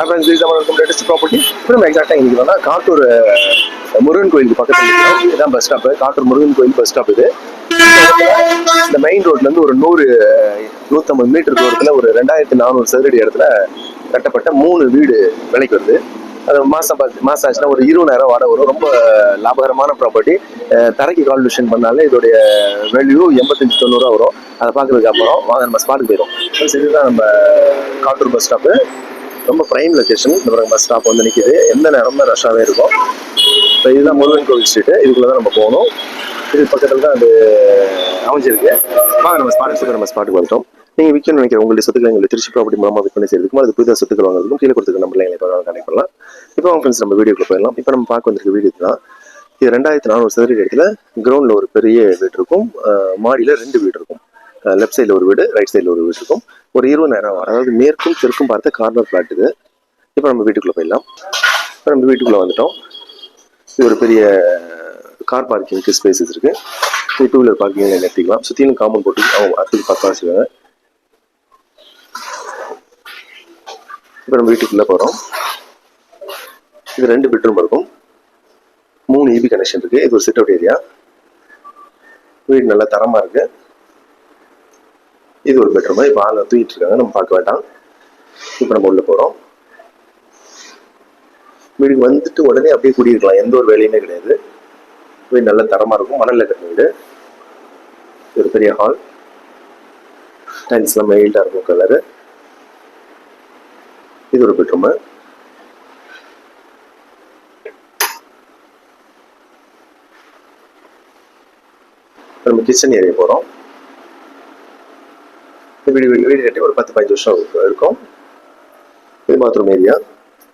அப்புறம் இது இருக்கும் லேட்டஸ்ட் ப்ராப்பர்ட்டி இப்போ நம்ம எக்ஸாக்டாக இங்கே வந்தால் காட்டூர் முருகன் கோயிலுக்கு பக்கத்தில் இருக்கிறோம் இதுதான் பஸ் ஸ்டாப்பு காட்டூர் முருகன் கோயில் பஸ் ஸ்டாப் இது. இந்த மெயின் ரோட்லேருந்து ஒரு நூறு நூற்றம்பது மீட்டர் தூரத்தில் ஒரு ரெண்டாயிரத்தி நானூறு சதுரடி இடத்துல கட்டப்பட்ட மூணு வீடு விலைக்கு வருது. அது மாதம் பார்த்து மாதம் ஆச்சுன்னா ஒரு இருபதாயிரம் வாடகை வரும். ரொம்ப லாபகரமான ப்ராப்பர்ட்டி தரைக்கு கால்குலேஷன் பண்ணாலே இதோடைய வேல்யூ எண்பத்தஞ்சு தொண்ணூறுவா வரும். அதை பார்க்கறதுக்கு அப்புறம் வாங்க நம்ம ஸ்பாட்டுக்கு போயிடும் இதுதான் நம்ம காட்டூர் பஸ் ஸ்டாப்பு ரொம்ப ப்ரைம் லொக்கேஷன் இந்த பஸ் ஸ்டாப் வந்து நிற்கிது எந்த நேரமும் ரஷ்ஷாகவே இருக்கும். இப்போ இதுதான் முருகன் கோவில் ஸ்ட்ரீட்டு இதுக்குள்ளே தான் நம்ம போகணும். இது பக்கத்தில் தான் அது அமைஞ்சிருக்கு வாங்க நம்ம ஸ்பாட்டுக்கு நம்ம ஸ்பாட்டுக்கு வந்துட்டோம். நீங்கள் விற்கணும்னு நினைக்கிற உங்களுடைய சொத்துக்களை எங்களுக்கு திருச்சி ப்ராப்பர்ட்டி மூலமாக விற்பனை செய்யறதுக்கும் அது புதிதாக சொத்துக்கள் வாங்குறதுக்கும் கீழே கொடுத்துருக்க நம்மளே எங்களை கனெக்ட் பண்ணலாம். இப்போ அவங்க ஃப்ரெண்ட்ஸ் நம்ம வீடியோக்கு போயிடலாம். இப்போ நம்ம பார்க்க வந்திருக்க வீடியோ தான் இது ரெண்டாயிரத்தி நானூறு சதுரடி இடத்துல கிரவுண்டில் ஒரு பெரிய வீடு இருக்கும். மாடியில் ரெண்டு வீடு இருக்கும். லெஃப்ட் சைடில் ஒரு வீடு ரைட் சைடில் ஒரு வீடு இருக்கும். ஒரு இருபது நேரம் அதாவது மேற்கும் தெற்கும் பார்த்த கார்னர் ஃப்ளாட் இது. இப்போ நம்ம வீட்டுக்குள்ளே போயிடலாம். இப்போ நம்ம வீட்டுக்குள்ளே வந்துட்டோம். இது ஒரு பெரிய கார் பார்க்கிங்க்கு ஸ்பேசஸ் இருக்குது இது டூ வீலர் பார்க்கிங் நிறுத்திக்கலாம். சுற்றிலும் காம்பவுண்ட் போட்டு அவங்க அடுத்தது பக்கம் வச்சுருக்காங்க இப்போ நம்ம வீட்டுக்குள்ளே போகிறோம் இது ரெண்டு பெட்ரூம் இருக்கும். மூணு இபி கனெக்ஷன் இருக்குது இது ஒரு சிட் அவுட் ஏரியா வீடு நல்லா தரமாக இருக்குது இது ஒரு பெட்ரூம் இப்போ ஆள் தூக்கிட்டு இருக்காங்க. நம்ம பார்க்க வேண்டாம். இப்போ நம்ம உள்ள போகிறோம் வீடு வந்துட்டு உடனே அப்படியே குடியிருக்கலாம். எந்த ஒரு வேலையுமே கிடையாது. வீடு நல்ல தரமா இருக்கும். மணல்ல கட்டின வீடு. ஒரு பெரிய ஹால் டைல்ஸ்லாம் மெயில்டாக இருக்கும் கலரு இது ஒரு பெட்ரூமு நம்ம கிச்சன் ஏரியா போகிறோம் வீடு வீடு வீடு கட்டி ஒரு பத்து பதினஞ்சு வருஷம் இருக்கும். இது பாத்ரூம் ஏரியா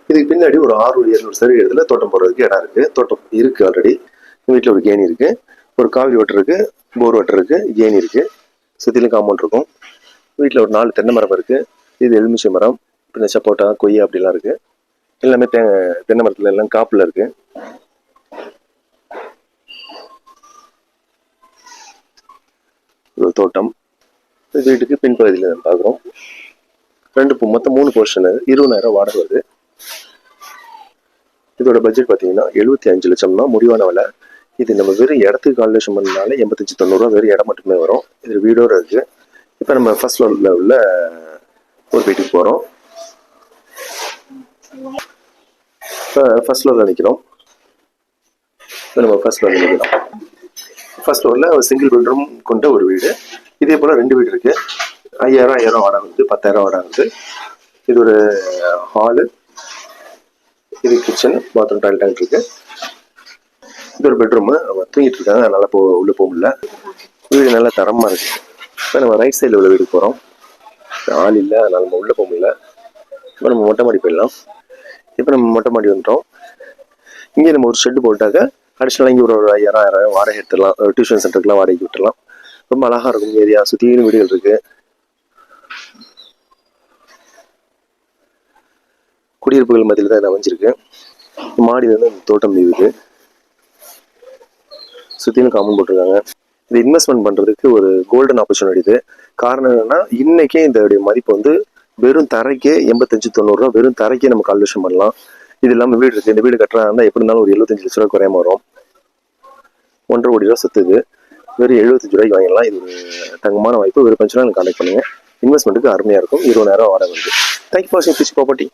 இதுக்கு பின்னாடி ஒரு ஆறு ஏழு சரி இடத்துல தோட்டம் போடுறதுக்கு இடம் இருக்கு. தோட்டம் இருக்கு ஆல்ரெடி வீட்டில் ஒரு கேணி இருக்கு. ஒரு காவிரி வாட்டர் இருக்கு. போர் வாட்டர் இருக்கு. கேணி இருக்கு. சுற்றிலும் காம்பவுண்ட் இருக்கும். வீட்டில் ஒரு நாலு தென்னை மரம் இருக்கு. இது எலுமிச்சை மரம். பின்ன சப்போட்டா கொய்யா அப்படிலாம் இருக்கு. எல்லாமே தே தென்னை மரத்துல எல்லாம் காப்புல இருக்கு. ஒரு தோட்டம். வீட்டுக்கு பின்பகுதியில் நம்ம பார்க்குறோம் ரெண்டு மொத்தம் மூணு போர்ஷனு இருபதாயிரம் வாடகை வருது இதோட பட்ஜெட் பார்த்தீங்கன்னா எழுபத்தி அஞ்சு லட்சம்னா முடிவான விலை. இது நம்ம வெறும் இடத்துக்கு கால்குலேஷன் பண்ணனால எண்பத்தஞ்சு தொண்ணூறுரூவா வெறும் இடம் மட்டுமே வரும். இது வீடோட இருக்குது இப்போ நம்ம ஃபர்ஸ்ட் ஃப்ளோரில் உள்ள ஒரு வீட்டுக்கு போகிறோம் இப்போ ஃபர்ஸ்ட் ஃப்ளோரில் நிற்கிறோம் இப்போ நம்ம ஃபர்ஸ்ட் ஃப்ளோரில் நிற்கிறோம் ஃபர்ஸ்ட் ஃப்ளோரில் ஒரு சிங்கிள் பெட்ரூம் கொண்ட ஒரு வீடு. இதே போல் ரெண்டு வீடு இருக்கு. ஐயாயிரம் ஐயாயிரம் வாடகை வந்து பத்தாயிரம் வாடகை வந்து. இது ஒரு ஹாலு இது கிச்சன் பாத்ரூம் டாய்லெட் இருக்கு. இது ஒரு பெட்ரூமு அவங்க தூங்கிட்டு இருக்காங்க. நல்லா போ உள்ள போக முடியல. வீடு நல்லா தரமாக இருக்கு. இப்போ நம்ம ரைட் சைடில் உள்ள வீடு போகிறோம் ஆள் இல்லை. அதனால் நம்ம உள்ளே போக முடியல. இப்போ நம்ம மொட்டை மாடி போயிடலாம். இப்போ நம்ம மொட்டை மாடி வந்துட்டோம். இங்கே நம்ம ஒரு ஷெட்டு போட்டாக்க அடிஷனலாக இங்கே ஒரு ஒரு ஐயாயிரம் ஆயிரம் வாடகை எடுத்துடலாம். டியூஷன் சென்டருக்குலாம் வாடகைக்கு விட்டுடலாம். ரொம்ப அழகா இருக்கும் ஏரியா. சுற்றியும் வீடுகள் இருக்கு. குடியிருப்புகள் மத்தியில் தான் இது அமைஞ்சிருக்கு. மாடி வந்து தோட்டம் இருக்குது சுற்றிலும் காமன் போட்டிருக்காங்க. இது இன்வெஸ்ட்மெண்ட் பண்ணுறதுக்கு ஒரு கோல்டன் ஆப்பர்ச்சுனிட்டி இது. காரணம் என்னன்னா இன்னைக்கே இதோடைய மதிப்பு வந்து வெறும் தரைக்கே எண்பத்தஞ்சு தொண்ணூறுரூவா வெறும் தரைக்கே நம்ம கால்குலேஷன் பண்ணலாம். இது இல்லாமல் வீடு இருக்குது இந்த வீடு கட்டுறதா இருந்தால் எப்படி இருந்தாலும் ஒரு எழுபத்தஞ்சு லட்ச ரூபா குறையாம வரும். ஒன்றரை கோடி ரூபா சொத்து இது. வெறும் எழுபத்தஞ்சு ரூபாய்க்கு வாங்கிடலாம். இது ஒரு தங்கமான வாய்ப்பு. வெறும் பஞ்சு நாள் கான்டாக்ட் பண்ணுங்க. இன்வெஸ்ட்மெண்ட்டுக்கு அருமையாக இருக்கும். இருபதாயிரம் வர வருது. தேங்க்யூ ஃபார் வாட்சிங் ப்ராப்பர்ட்டி